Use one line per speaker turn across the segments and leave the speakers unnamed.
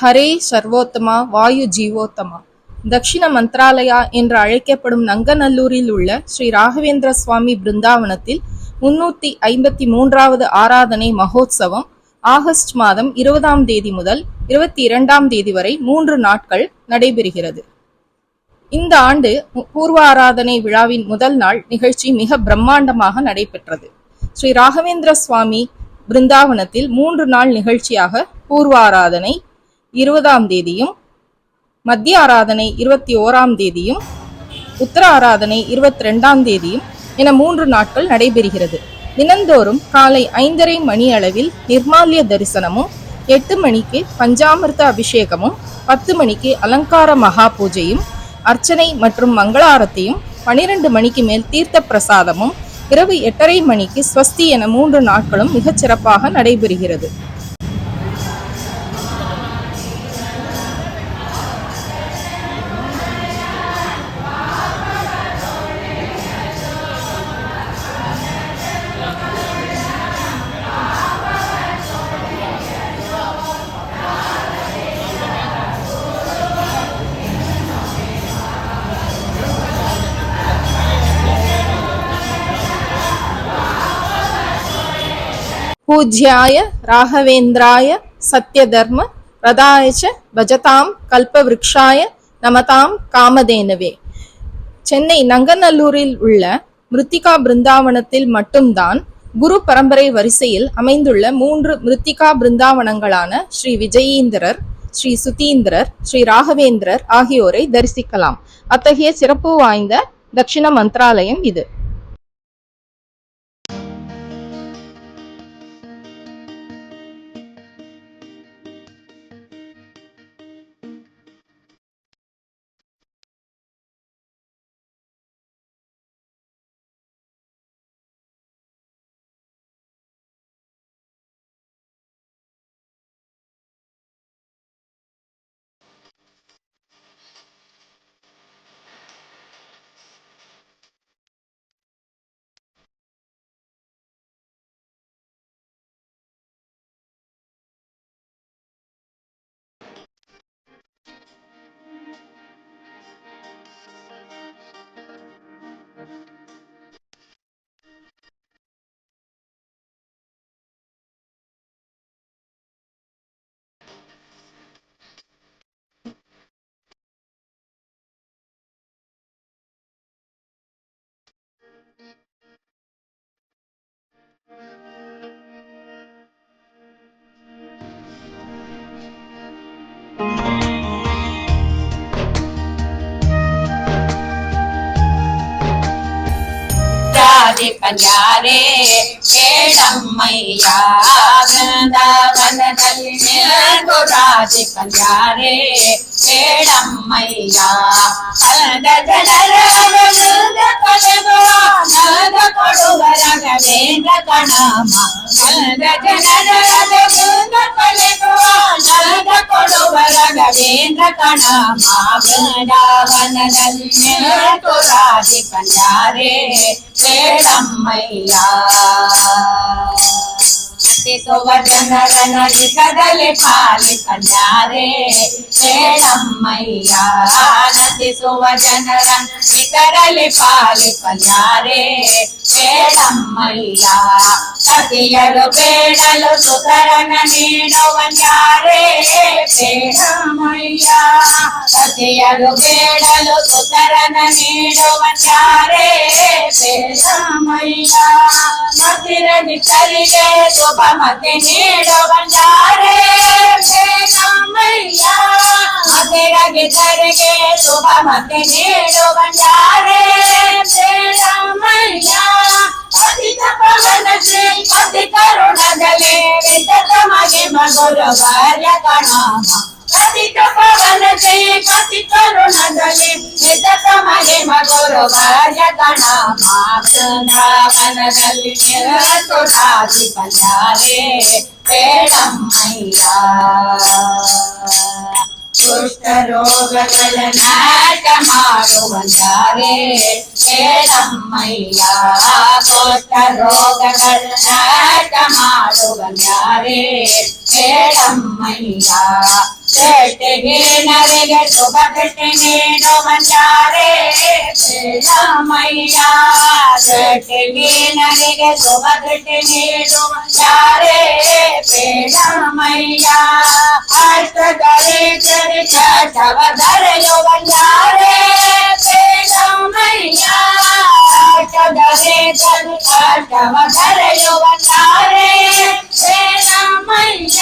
ஹரே சர்வோத்தமா வாயு ஜீவோத்தமா. தக்ஷிண மந்த்ராலயா என்று அழைக்கப்படும் நங்கநல்லூரில் உள்ள ஸ்ரீ ராகவேந்திர சுவாமி பிருந்தாவனத்தில் முன்னூத்தி ஐம்பத்தி மூன்றாவது ஆராதனை மகோத்சவம் ஆகஸ்ட் மாதம் இருபதாம் தேதி முதல் இருபத்தி இரண்டாம் தேதி வரை மூன்று நாட்கள் நடைபெறுகிறது. இந்த ஆண்டு பூர்வ ஆராதனை விழாவின் முதல் நாள் நிகழ்ச்சி மிக பிரம்மாண்டமாக நடைபெற்றது. ஸ்ரீ ராகவேந்திர சுவாமி பிருந்தாவனத்தில் மூன்று நாள் நிகழ்ச்சியாக பூர்வ ஆராதனை இருபதாம் தேதியும் மத்திய ஆராதனை இருபத்தி ஓராம் தேதியும் உத்தர ஆராதனை இருபத்தி ரெண்டாம் தேதியும் என மூன்று நாட்கள் நடைபெறுகிறது. தினந்தோறும் காலை ஐந்தரை மணி அளவில் நிர்மால்ய தரிசனமும் எட்டு மணிக்கு பஞ்சாமிர்த அபிஷேகமும் பத்து மணிக்கு அலங்கார மகா பூஜையும் அர்ச்சனை மற்றும் மங்களாரத்தையும் பனிரெண்டு மணிக்கு மேல் தீர்த்த பிரசாதமும் இரவு எட்டரை மணிக்கு ஸ்வஸ்தி என மூன்று நாட்களும் மிகச் சிறப்பாக நடைபெறுகிறது. பூஜ்யாய ராகவேந்திராய சத்யதர்ம ரதாயச்ச பஜதாம் கல்பவ்ருக்ஷாய நமதாம் காமதேனவே. சென்னை நங்கநல்லூரில் உள்ள மிருத்திகா பிருந்தாவனத்தில் மட்டும்தான் குரு பரம்பரை வரிசையில் அமைந்துள்ள மூன்று மிருத்திகா பிருந்தாவனங்களான ஸ்ரீ விஜயீந்திரர் ஸ்ரீ சுதீந்திரர் ஸ்ரீ ராகவேந்திரர் ஆகியோரை தரிசிக்கலாம். அத்தகைய சிறப்பு வாய்ந்த தட்சிண மந்திராலயம் இது.
பாதிப்பயாரே ஏழம்மையாந்தவனதல் நிலகுராதிப்பயாரே ஏழம்மையா அந்த ஜனரகவேந்திர கணமா அந்த ஜனரகவேந்திர கணமா ಕಣಮ ಬೃಂದಾವನದಲ್ಲಿ ನಿಲ್ಕು ರಾಜಿ ಪಂಜಾರೆ ಕೇಳಮ್ಮಯ್ಯ ಸುವರ್ಣರನಲ್ಲಿ ಕದಲೆ ಪಾಲಿ ಕಂಜಾರೆ ಕೇಳಮ್ಮಯ್ಯ ನಟಿಸುವ ಜನರ ನಿಕರಲಿ ಪಾಲಿ ಕಂಜಾರೆ ಕೇಳಮ್ಮಯ್ಯ ಸತಿಯರು ಬೇಡಲು ಸುತರನ ನೀಡುವಂಜಾರೆ ಬೇಡಮ್ಮಯ್ಯ ಸತಿಯರು ಬೇಡಲು ಸುತರನ ನೀಡುವಂಜಾರೆ ಬೇಡಮ್ಮಯ್ಯ ಮತಿರದಿ ಕರಿಗೆ మతి నీడొండారే కమ్మయ్యా మతిరగి తరిగే శుభ మతి నీడొండారే కమ్మయ్యా పతిత పవన శ్రీ పతి కరుణ జలే వితత మగి భార్య కణామ ಪತಿತ ಪವನ ಶ್ರೀ ಪತಿ ಕರುಣದಲ್ಲಿ ವಿತತ ಮಗೆ ಮಗುರು ಕಾರ್ಯ ಕಣಾಮ ಬೃಂದಾವನದಲ್ಲಿ ನಿರತು ರಾಜಿ ಪಂಜಾರೆ ಬೇಡಮ್ಮಯ್ಯ ಕುಷ್ಠ ರೋಗಗಳ ನಾಟ ಮಾಡುವಂತಾರೆ ಕೇಳಮ್ಮಯ್ಯ ಕುಷ್ಠ ರೋಗಗಳ ನಾಟ ಮಾಡುವಂತಾರೆ ಬೇಡಮ್ಮಯ್ಯ ಬೇಟೆಗೆ ನರಿಗೆ ಶುಭ ದೃಷ್ಟಿ ನೀಡು ಮಂಜಾರೆ ಬೇಡಮ್ಮಯ್ಯ ಬೇಟೆಗೆ ನರಿಗೆ ಶುಭ ದೃಷ್ಟಿ ನೀಡು ಮಂಜಾರೆ ಬೇಡಮ್ಮಯ್ಯ ಅಷ್ಟದಲ್ಲಿ ಚರಿ ಚವ ಧರೆಯು ಬಂಜಾರೆ ಬೇಡಮ್ಮಯ್ಯ ಅಷ್ಟದಲ್ಲಿ ಚರಿ ಚವ ಧರೆಯು ಬಂಜಾರೆ ಬೇಡಮ್ಮಯ್ಯ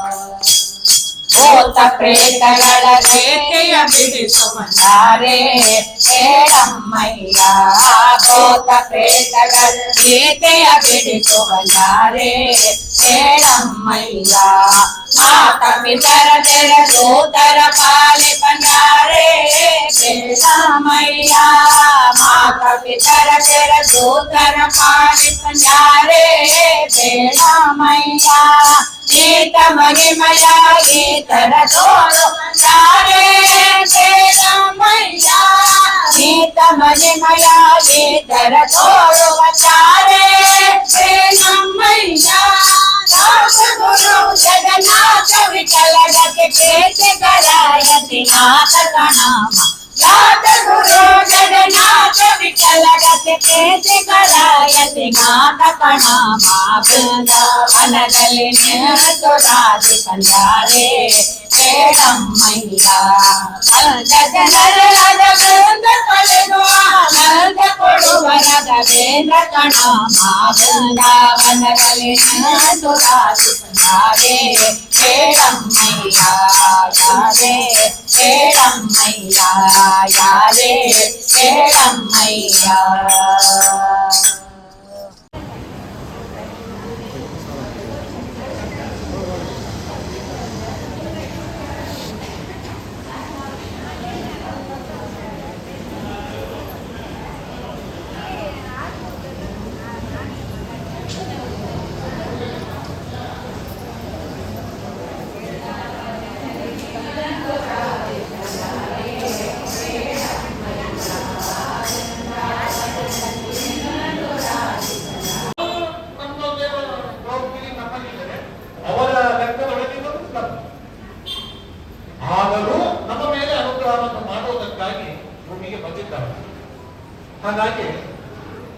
ಭೂತ ಪ್ರೇತಗಳ ರೇಖೆಯ ಬಿಡಿಸುವಂತಾರೆ ಬೇಡಮ್ಮಯ್ಯ ಭೂತ ಪ್ರೇತಗಳ ರೇಖೆಯ ಬಿಡಿಸುವಂತಾರೆ ಬೇಡಮ್ಮಯ್ಯ ಮಾತ ಪಿತರ ತೆರ ದೂತರ ಪಾಲಿ ಬಂದಾರೆ ಬೇಡಮ್ಮಯ್ಯ माता पितर तेरे सोदर पाले पंडारे बेटा मैया माता पितर तेरे सोदर पाले पंडारे बेटा मैया गीत महिमया गीत रसोलो पंडारे बेटा मैया गीत महिमया गीत रसोलो पंडारे बेटा मैया జగన్నాథ విఠల చేతి నాథ ప్రణామ నాథ గురు జగన్నాథ విఠల చేతి కరాయతి నాథ ప్రణామ
బృందావనదలి నేతు రాజి సంజారే వేడమ్మయ్యా జగనర రజ బృంద పలును ఆనంద சுதாசுதாவே ஏழம்மையாயாவே ஏழம்மையாயாவே ஏழம்மையா ಹಾಗಾಗಿ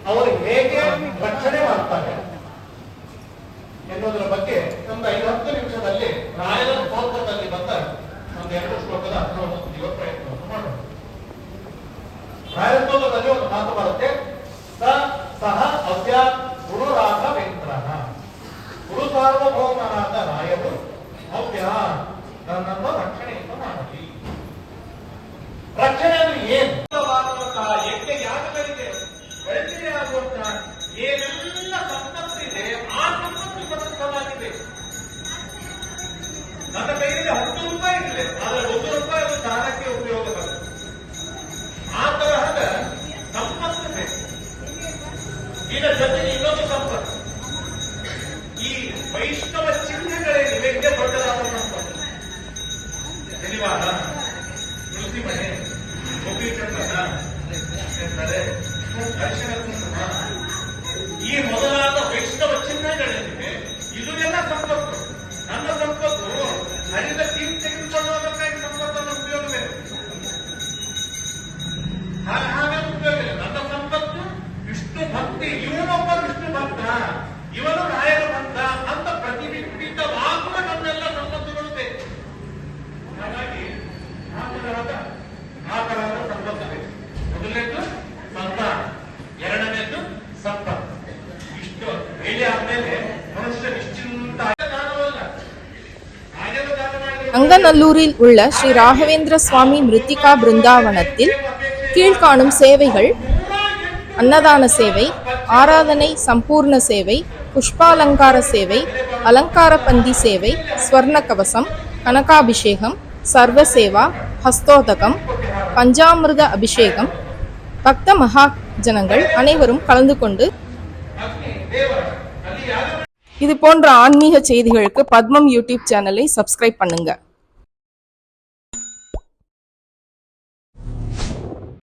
ಅವರು ಹೇಗೆ ರಕ್ಷಣೆ ಮಾಡ್ತಾರೆ ಎನ್ನುವುದರ ಬಗ್ಗೆ ಒಂದು ಐದು ಹತ್ತು ನಿಮಿಷದಲ್ಲಿ ರಾಯರ ಸ್ತೋತ್ರದಲ್ಲಿ ಬಂದ ಒಂದು ಎರಡು ಶ್ಲೋಕದ ಅರ್ಥವನ್ನು ಪ್ರಯತ್ನವನ್ನು ಮಾಡೋಣ. ರಾಯರ ಸ್ತೋತ್ರದಲ್ಲಿ ಒಂದು ಮಾತು ಬರುತ್ತೆ ಸಹ, ಅವ್ಯ, ಗುರು ರಾಘವೇಂದ್ರ ಗುರು ಸಾರ್ವಭೌಮನಾದ ರಾಯರು ಅವ್ಯ ನನ್ನನ್ನು ರಕ್ಷಣೆಯನ್ನು ಈ ಮೊದಲಾದ ವೈಷ್ಣವ ಚಿಹ್ನೆಗಳೇನಿವೆ ಇದುವೆಲ್ಲ ಸಂಪತ್ತು. ನನ್ನ ಸಂಪತ್ತು ಹರಿದ ತೀರ್ಥ ತೆಗೆದುಕೊಳ್ಳುವುದಕ್ಕಾಗಿ ಸಂಪತ್ತನ್ನು ಉಪಯೋಗವೇ? ಹಾಗೆ ಹಾಗಾಗಿ ಉಪಯೋಗ ನನ್ನ ಸಂಪತ್ತು ವಿಷ್ಣು ಭಕ್ತಿ ಇವನೊಬ್ಬ ವಿಷ್ಣು ಭಕ್ತ, ಇವನು ರಾಯರ ಭಕ್ತ ಅಂತ ಪ್ರತಿಬಿಂಬಿತವಾಗುವ ನನ್ನೆಲ್ಲ ಸಂಪತ್ತುಗಳು ಬೇಕು. ಹಾಗಾಗಿ ಆ
அங்கநல்லூரில் உள்ள ஸ்ரீ ராகவேந்திர சுவாமி மிருத்திகா பிருந்தாவனத்தில் கீழ்காணும் சேவைகள் அன்னதான சேவை ஆராதனை சம்பூர்ண சேவை புஷ்பாலங்கார சேவை அலங்கார பந்தி சேவை ஸ்வர்ண கவசம் கனகாபிஷேகம் சர்வ சேவா ஹஸ்தோதகம் பஞ்சாமிர்த அபிஷேகம். பக்த மகா ஜனங்கள் அனைவரும் கலந்து கொண்டு இது போன்ற ஆன்மீக செய்திகளுக்கு பத்மம் யூடியூப் சேனலை சப்ஸ்கிரைப் பண்ணுங்க.